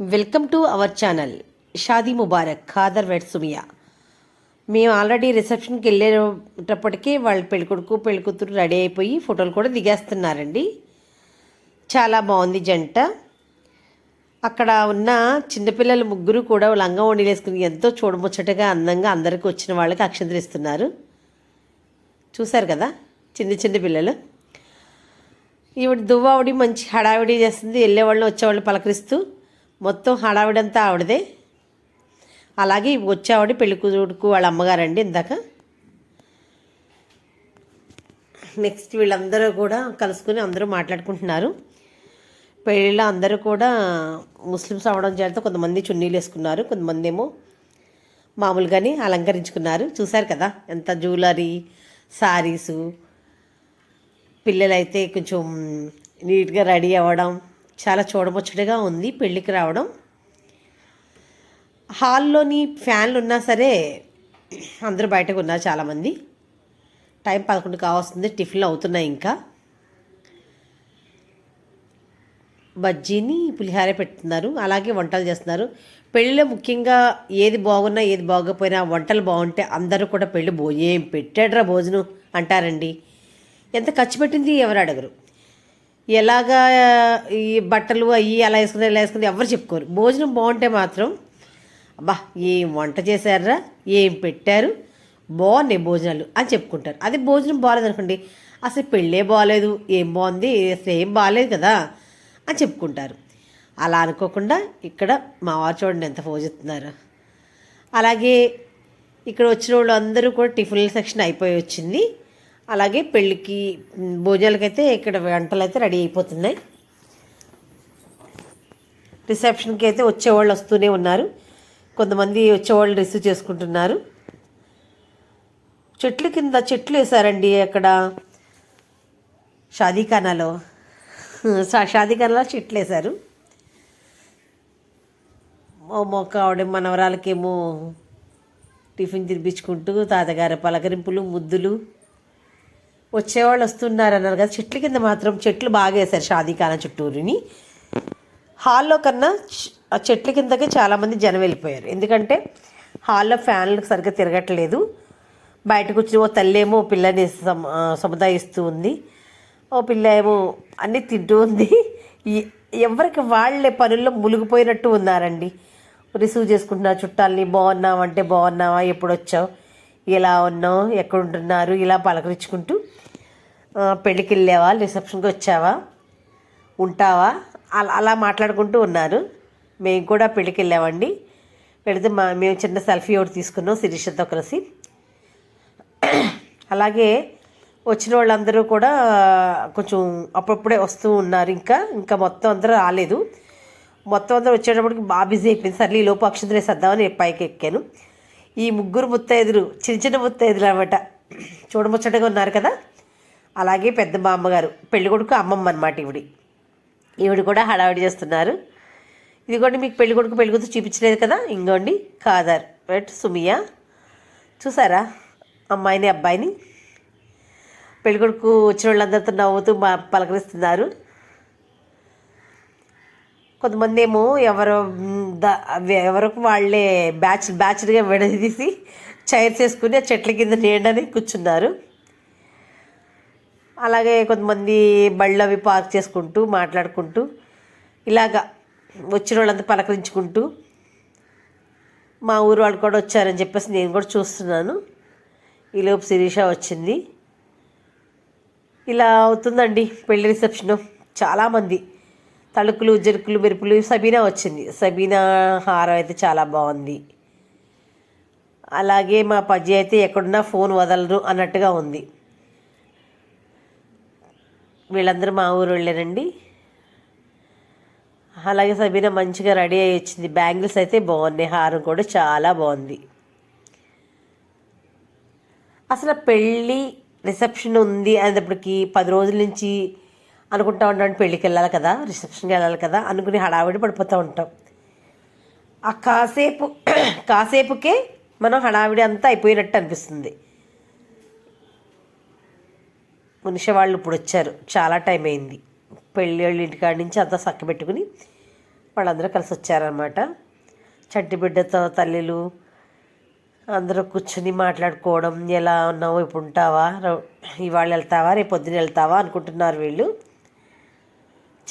Welcome to our channel. Shaadi ముబారక్ Khader weds Sumiya. మేము already రిసెప్షన్కి వెళ్ళేటప్పటికీ వాళ్ళ పెళ్ళికొడుకు పెళ్ళికూతురు రెడీ అయిపోయి ఫోటోలు కూడా దిగేస్తున్నారండి. చాలా బాగుంది జంట. అక్కడ ఉన్న చిన్నపిల్లలు ముగ్గురు కూడా లంగా వండిలేసుకుని ఎంతో చూడముచ్చటగా అందంగా అందరికీ వచ్చిన వాళ్ళకి అక్షంతరిస్తున్నారు. చూశారు కదా చిన్న చిన్న పిల్లలు. ఈవిడ దువ్వావిడి మంచి హడావిడి చేస్తుంది వెళ్ళేవాళ్ళని వచ్చేవాళ్ళు పలకరిస్తూ మొత్తం హడావిడంతా ఆవిడదే. అలాగే వచ్చేవాడి పెళ్ళి కూతురుకు వాళ్ళ అమ్మగారండి ఇందాక. నెక్స్ట్ వీళ్ళందరూ కూడా కలుసుకుని అందరూ మాట్లాడుకుంటున్నారు. పెళ్ళిలో అందరూ కూడా ముస్లిమ్స్ అవ్వడం చేత కొంతమంది చున్నీలు వేసుకున్నారు కొంతమంది ఏమో మామూలుగానే అలంకరించుకున్నారు. చూశారు కదా ఎంత జ్యువెలరీ శారీసు పిల్లలైతే కొంచెం నీట్గా రెడీ అవ్వడం చాలా చూడముచ్చటగా ఉంది పెళ్ళికి రావడం. హాల్లోని ఫ్యాన్లు ఉన్నా సరే అందరూ బయటకు ఉన్నారు చాలామంది. టైం పదకొండు కావస్తుంది టిఫిన్లు అవుతున్నాయి ఇంకా. బజ్జీని పులిహార పెడుతున్నారు అలాగే వంటలు చేస్తున్నారు. పెళ్ళిలో ముఖ్యంగా ఏది బాగున్నా ఏది బాగోపోయినా వంటలు బాగుంటే అందరూ కూడా పెళ్ళి భోజనం ఏం పెట్టాడ్రా భోజనం అంటారండి. ఎంత ఖర్చు పెట్టింది ఎవరు అడగరు. ఎలాగా ఈ బట్టలు అవి అలా వేసుకుని ఎలా వేసుకుని ఎవరు చెప్పుకోరు. భోజనం బాగుంటే మాత్రం అబ్బా ఏం వంట చేశారా ఏం పెట్టారు బాగున్నాయి భోజనాలు అని చెప్పుకుంటారు. అది భోజనం బాగాలేదు అనుకోండి అసలు పెళ్ళే బాగాలేదు ఏం బాగుంది అసలు ఏం బాగాలేదు కదా అని చెప్పుకుంటారు. అలా అనుకోకుండా ఇక్కడ మా వారు చూడండి ఎంత పోజెత్తున్నారు అలాగే ఇక్కడ వచ్చిన వాళ్ళు అందరూ కూడా టిఫిన్ సెక్షన్ అయిపోయి వచ్చింది. అలాగే పెళ్ళికి భోజనాలకైతే ఇక్కడ వంటలు అయితే రెడీ అయిపోతున్నాయి. రిసెప్షన్కి అయితే వచ్చేవాళ్ళు వస్తూనే ఉన్నారు. కొంతమంది వచ్చేవాళ్ళు రిసీవ్ చేసుకుంటున్నారు. చెట్లు కింద చెట్లు వేశారండి అక్కడ. షాదీఖానాలో. షాదీఖానాలో చెట్లు వేశారు. మొక్క ఆవిడ మనవరాలకేమో టిఫిన్ తినిపించుకుంటూ తాతగారి పలకరింపులు ముద్దులు. వచ్చేవాళ్ళు వస్తున్నారు అన్నారు కదా. చెట్ల కింద మాత్రం చెట్లు బాగా వేశారు షాదీఖానా చుట్టూరుని. హాల్లో కన్నా ఆ చెట్ల కిందకే చాలామంది జనం వెళ్ళిపోయారు. ఎందుకంటే హాల్లో ఫ్యాన్లు సరిగ్గా తిరగట్లేదు. బయటకు వచ్చి ఓ తల్లేమో పిల్లని సమ సముదాయిస్తూ ఉంది. ఓ పిల్ల ఏమో అన్నీ తింటూ ఉంది. ఎవరికి వాళ్ళే పనుల్లో మునిగిపోయినట్టు ఉన్నారండి. రిసీవ్ చేసుకుంటున్నా చుట్టాలని బాగున్నావు అంటే బాగున్నావా? ఎప్పుడు వచ్చావు ఎలా ఉన్నావు? ఎక్కడుంటున్నారు? ఇలా పలకరించుకుంటూ పెళ్ళికి వెళ్ళావా? రిసెప్షన్కి వచ్చావా? ఉంటావా? అలా అలా మాట్లాడుకుంటూ ఉన్నారు. మేము కూడా పెళ్ళికి వెళ్ళామండి. వెళితే మా మేము చిన్న సెల్ఫీ ఒకటి తీసుకున్నాం శిరీషతో కలిసి. అలాగే వచ్చిన వాళ్ళందరూ కూడా కొంచెం అప్పుడప్పుడే వస్తూ ఉన్నారు ఇంకా. ఇంకా మొత్తం అందరూ రాలేదు. మొత్తం అందరూ వచ్చేటప్పటికి బాగా బిజీ అయిపోయింది. సర్లే ఈ లోపు అక్షంతలు వేసేద్దామని పైకి ఎక్కాను. ఈ ముగ్గురు ముత్తైదులు చిన్న చిన్న ముత్తైదులు అనమాట చూడముచ్చటగా ఉన్నారు కదా? అలాగే పెద్ద మా అమ్మగారు పెళ్ళి కొడుకు అమ్మమ్మ అనమాట ఈవిడి. ఈవిడ కూడా హడావిడి చేస్తున్నారు. ఇదిగోండి మీకు పెళ్ళి కొడుకు పెళ్ళి కూతురు చూపించలేదు కదా? ఇంకోండి కాదర్ రైట్ సుమియా. చూసారా? అమ్మాయిని అబ్బాయిని. పెళ్ళికొడుకు వచ్చిన వాళ్ళందరితో నవ్వుతూ మా పలకరిస్తున్నారు. కొంతమంది ఏమో ఎవరు ఎవరికి వాళ్ళే బ్యాచ్ బ్యాచ్లుగా విడదీసి చైర్స్ వేసుకుని ఆ చెట్ల కింద నీడని కూర్చున్నారు. అలాగే కొంతమంది బళ్ళు అవి పార్క్ చేసుకుంటూ మాట్లాడుకుంటూ ఇలాగా వచ్చిన వాళ్ళంతా పలకరించుకుంటూ మా ఊరు వాళ్ళు కూడా వచ్చారని చెప్పేసి నేను కూడా చూస్తున్నాను. ఈలోపు శిరీష వచ్చింది. ఇలా అవుతుందండి పెళ్ళి రిసెప్షను. చాలామంది తళుకులు జరుకులు మెరుపులు సబీనా వచ్చింది. సబీనా హారం అయితే చాలా బాగుంది. అలాగే మా పజ్జి అయితే ఎక్కడున్నా ఫోన్ వదలరు అన్నట్టుగా ఉంది. వీళ్ళందరూ మా ఊరు వెళ్ళారండి అలాగే సబీనా మంచిగా రెడీ అయ్యి వచ్చింది. బ్యాంగిల్స్ అయితే బాగున్నాయి. హారం కూడా చాలా బాగుంది. అసలు పెళ్ళి రిసెప్షన్ ఉంది అనేటప్పటికి పది రోజుల నుంచి అనుకుంటా ఉంటాం పెళ్ళికి వెళ్ళాలి కదా రిసెప్షన్కి వెళ్ళాలి కదా అనుకుని హడావిడి పడిపోతూ ఉంటాం. ఆ కాసేపు కాసేపుకే మనం హడావిడి అంతా అయిపోయినట్టు అనిపిస్తుంది. మనిషి వాళ్ళు ఇప్పుడు వచ్చారు చాలా టైం అయింది. పెళ్ళి వాళ్ళ ఇంటికాడ నుంచి అంతా చక్క పెట్టుకుని వాళ్ళందరూ కలిసి వచ్చారనమాట చట్టి బిడ్డతో తల్లిలు అందరూ కూర్చుని మాట్లాడుకోవడం ఎలా ఉన్నావు ఇప్పుడు ఉంటావా ఇవాళ వెళ్తావా రేపు పొద్దున వెళ్తావా అనుకుంటున్నారు వీళ్ళు.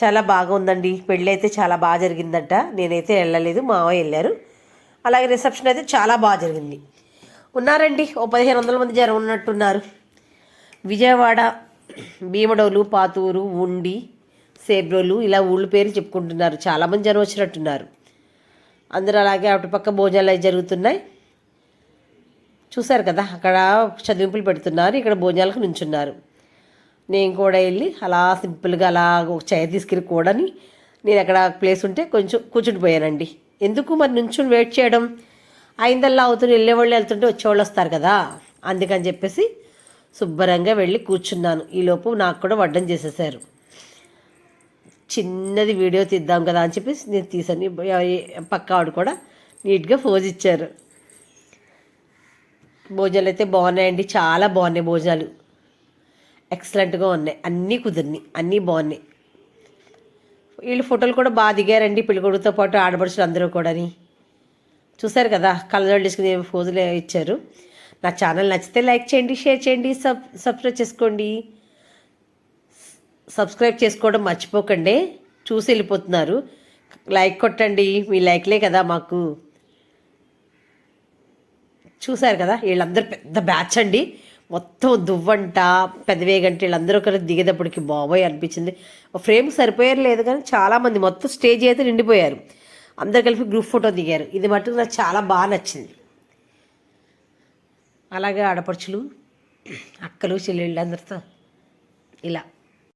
చాలా బాగుందండి. పెళ్ళి అయితే చాలా బాగా జరిగిందంట. నేనైతే వెళ్ళలేదు మా వెళ్ళారు. అలాగే రిసెప్షన్ అయితే చాలా బాగా జరిగింది. ఉన్నారండి ఓ పదిహేను వందల మంది జనం ఉన్నట్టున్నారు. విజయవాడ భీమడోలు పాతూరు ఉండి సేబ్రోలు ఇలా ఊళ్ళ పేరు చెప్పుకుంటున్నారు. చాలామంది జనం వచ్చినట్టున్నారు. అందరూ అలాగే అటుపక్క భోజనాలు అవి జరుగుతున్నాయి. చూశారు కదా అక్కడ చదివింపులు పెడుతున్నారు ఇక్కడ భోజనాలకు నుంచున్నారు. నేను కూడా వెళ్ళి అలా సింపుల్గా అలా ఒక చైర్ తీసుకెళ్ళి కూడాని నేను అక్కడ ప్లేస్ ఉంటే కొంచెం కూర్చుండిపోయానండి. ఎందుకు మరి నుంచుని వెయిట్ చేయడం? అయిందల్లా అవుతుంది వెళ్ళేవాళ్ళు వెళ్తుంటే వచ్చేవాళ్ళు వస్తారు కదా? అందుకని చెప్పేసి శుభ్రంగా వెళ్ళి కూర్చున్నాను. ఈలోపు నాకు కూడా వడ్డం చేసేసారు. చిన్నది వీడియో తీద్దాం కదా అని చెప్పేసి నేను తీసాను పక్క ఆవిడ కూడా నీట్గా ఫోజ్ ఇచ్చారు. భోజనాలు అయితే బాగున్నాయండి. చాలా బాగున్నాయి భోజనాలు. ఎక్సలెంట్గా ఉన్నాయి. అన్నీ కుదిరినాయి. అన్నీ బాగున్నాయి. వీళ్ళు ఫోటోలు కూడా బాగా దిగారండి పెళ్ళికొడుకుతో పాటు ఆడపడుచులు అందరూ కూడాని. చూసారు కదా కలర్ తీసుకుని ఫోజులు ఇచ్చారు. నా ఛానల్ నచ్చితే లైక్ చేయండి షేర్ చేయండి సబ్ సబ్స్క్రైబ్ చేసుకోండి. సబ్స్క్రైబ్ చేసుకోవడం మర్చిపోకండి. చూసి వెళ్ళిపోతున్నారు. లైక్ కొట్టండి. మీ లైక్లే కదా మాకు. చూశారు కదా వీళ్ళందరూ పెద్ద బ్యాచ్ అండి. మొత్తం దువ్వంట పెదవేగంట వీళ్ళందరూ కలిసి దిగేటప్పటికి బాబోయ్ అనిపించింది. ఫ్రేమ్ సరిపోయారు లేదు కానీ చాలామంది మొత్తం స్టేజ్ అయితే నిండిపోయారు. అందరు కలిపి గ్రూప్ ఫోటో దిగారు. ఇది మటుకు నాకు చాలా బాగా నచ్చింది. అలాగే ఆడపడుచులు అక్కలు చెల్లెళ్ళు అందరితో ఇలా.